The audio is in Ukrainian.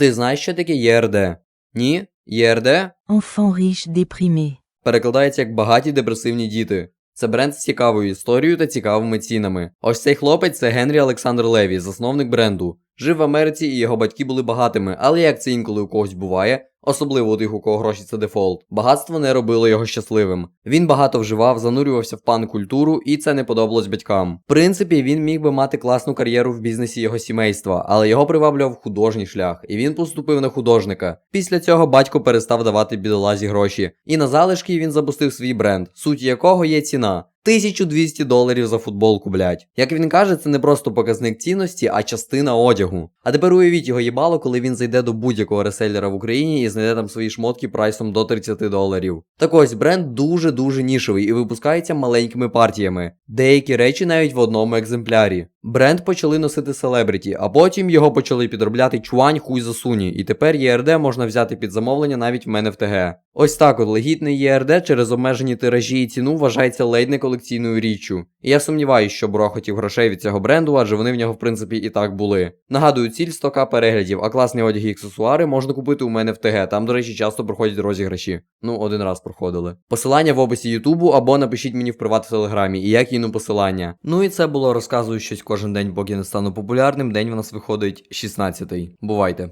Ти знаєш, що таке ЄРД? Ні? ЄРД Enfant riche déprimé. перекладається як багаті депресивні діти. Це бренд з цікавою історією та цікавими цінами. Ось цей хлопець це Генрі Олександр Леві, засновник бренду. Жив в Америці і його батьки були багатими, але як це інколи у когось буває, особливо у тих, у кого гроші це дефолт, багатство не робило його щасливим. Він багато вживав, занурювався в пан-культуру, і це не подобалось батькам. В принципі, він міг би мати класну кар'єру в бізнесі його сімейства, але його приваблював художній шлях, і він поступив на художника. Після цього батько перестав давати бідолазі гроші, і на залишки він запустив свій бренд, суть якого є ціна. 1200 доларів за футболку, блять. Як він каже, це не просто показник цінності, а частина одягу. А тепер уявіть його їбало, коли він зайде до будь-якого реселлера в Україні і знайде там свої шмотки прайсом до 30 доларів. Так ось бренд дуже-дуже нішевий і випускається маленькими партіями. Деякі речі навіть в одному екземплярі. Бренд почали носити селебріті, а потім його почали підробляти чуань хуй засуні, і тепер ЄРД можна взяти під замовлення навіть в мене в ТГ. Ось так от легітний ЄРД через обмежені тиражі і ціну вважається ледь не колекційною річчю. І я сумніваюся, що Бро хотів грошей від цього бренду, адже вони в нього в принципі і так були. Нагадую, ціль 100к переглядів, а класні одяги і аксесуари можна купити у мене в ТГ. Там, до речі, часто проходять розіграші. Ну, один раз проходили. Посилання в описі Ютубу або напишіть мені в приват в телеграмі, і я кину посилання. Ну і це було розказую щось кожен день, поки не стану популярним. День в нас виходить 16-й. Бувайте.